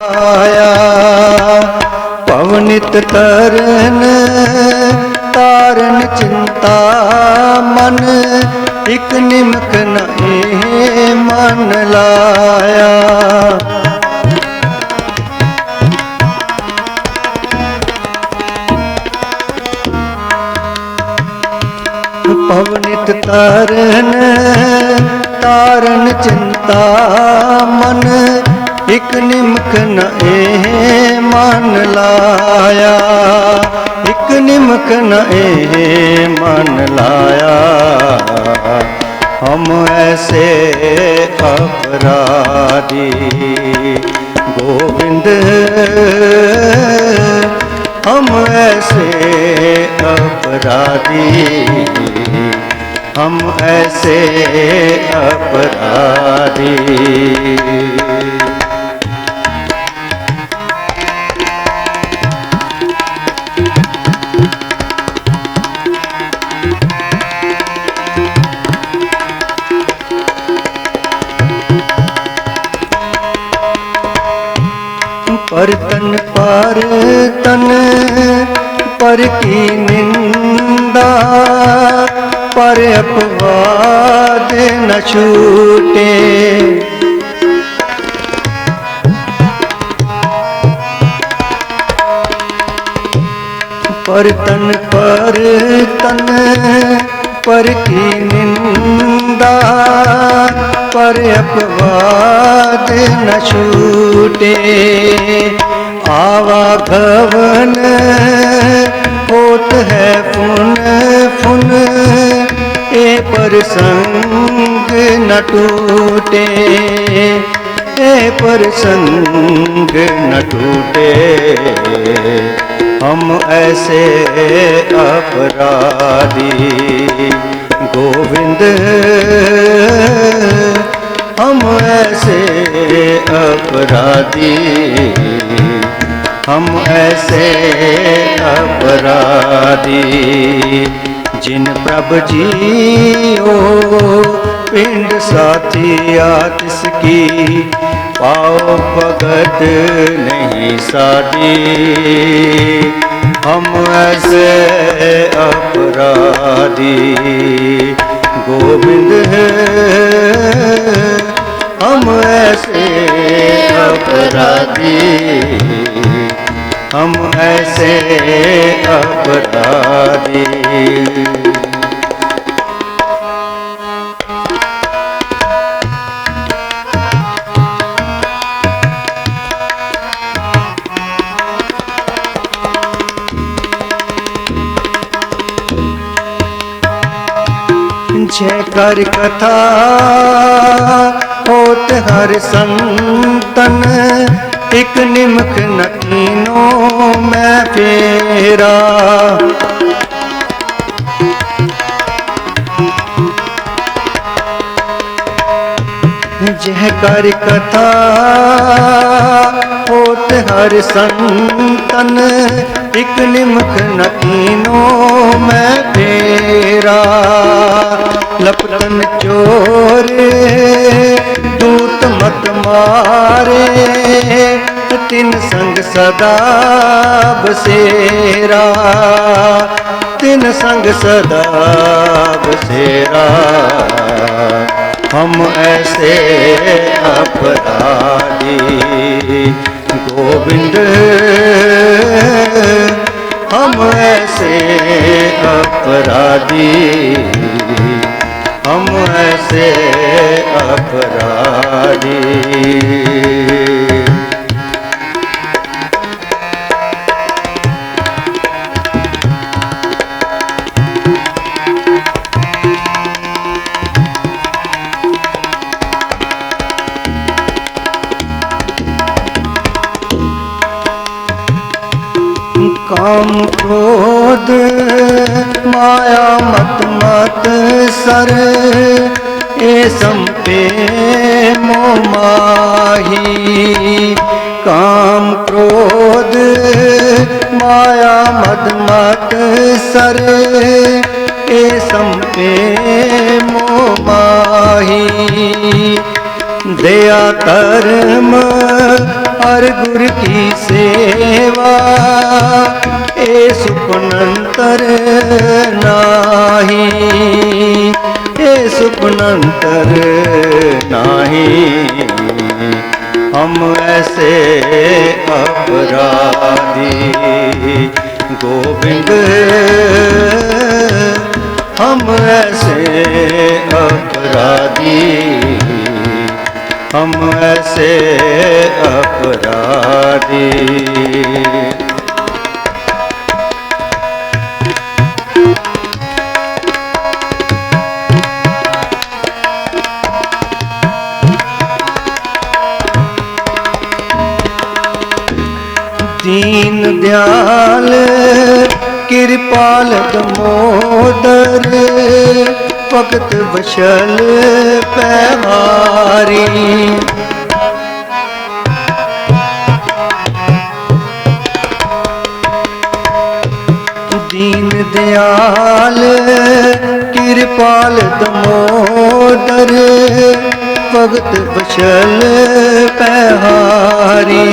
ਆਇਆ। ਪਵਨਿਤ ਤਰਨ, ਤਾਰਨ ਚਿੰਤਾ ਮਨ, ਇਕ ਨਿਮਕ ਨਹੀਂ ਮਨ ਲਾਇਆ। ਪਵਨਿਤ ਤਰਨ, ਤਾਰਨ ਚਿੰਤਾ ਮਨ ਇਕ ਨਿਮਖ ਨ ਇਹ ਮਨ ਲਾਇਆ ਇਕ ਨਿਮਖ ਨ ਇਹ ਮਨ ਲਾਇਆ ਹਮ ਐਸੇ ਅਪਰਾਧੀ ਗੋਬਿੰਦ हम ऐसे अपराधी हम ऐसे अपराधी पर की निंदा पर अपवाद न छूटे। पर तन पर तन पर की निंदा पर अपवाद न छूटे। आवागवन होत टूटे, ए प्रसंग न टूटे। हम ऐसे अपराधी, गोविंद, हम ऐसे अपराधी। हम ऐसे अपराधी, जिन प्रभ जियो पिंड साथिया तिसकी पाओ भगत नहीं साधी हम ऐसे अपराधी। गोविंद हम ऐसे अपराधी। हम ऐसे अपराधी। जय कर कथा होत हर संतन एक निमक नकीनो मैं फेरा जय कर कथा होत हर संतन एक निमक नकीनो ਪਿਆਰੇ, ਤਿੰਨ ਸੰਗ ਸਦਾ ਬਸੇਰਾ। ਤਿਨ ਸੰਗ ਸਦਾ ਬਸੇਰਾ। ਹਮ ਐਸੇ ਅਪਰਾਧੀ ਗੋਬਿੰਦ, ਹਮ ਐਸੇ ਅਪਰਾਧੀ, ਹਮ ਐਸੇ ਅਪਰਾਧੀ ਕਾਮ ਕ੍ਰੋਧ ਮਾਇਆ ਮਤ ਮਤ ਸਰੇ सर ए संपे मोह माही काम क्रोध माया मद मत सर ए संपे मोह माही दया धर्म ਹਰ ਗੁਰ ਕੀ ਸੇਵਾ ਏ ਸੁਪਨੰਤਰ ਨਾਹੀ मनंतर नाही। हम ऐसे अपराधी। गोविंद हम ऐसे अपराधी। हम ऐसे अपराधी। ਦਿਆਲ ਕਿਰਪਾਲ ਦਮੋਦਰ ਭਗਤ ਵਸ਼ਲ ਪਹਿਹਾਰੀ ਦੀਨ ਦਿਆਲ ਕਿਰਪਾਲ ਦਮੋਦਰ ਭਗਤ ਵਸ਼ਲ ਪਹਿਹਾਰੀ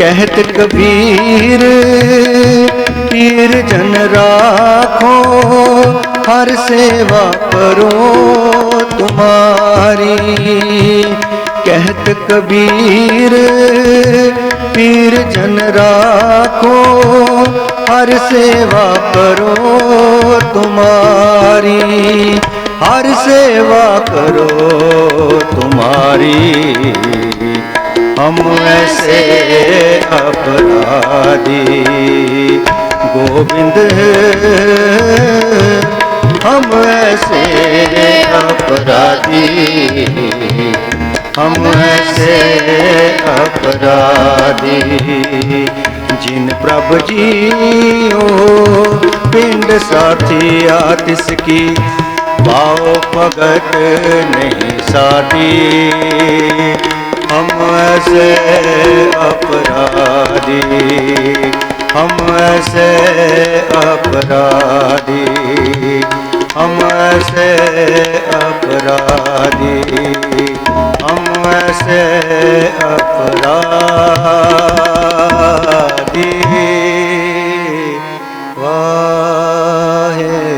कहत कबीर, पीर जन राखो, हर सेवा करो तुम्हारी। कहत कबीर, पीर जन राखो, हर सेवा करो तुम्हारी। हर सेवा करो तुम्हारी। हम ऐसे अपराधी। गोविंद हम ऐसे अपराधी। हम ऐसे अपराधी। जिन प्रभ जियो पिंड साथिया तिसकी पाओ भगत नहीं साथी। हम ऐसे अपराधी हम ऐसे अपराधी हम ऐसे अपराधी हम ऐसे अपराधी। वाहे।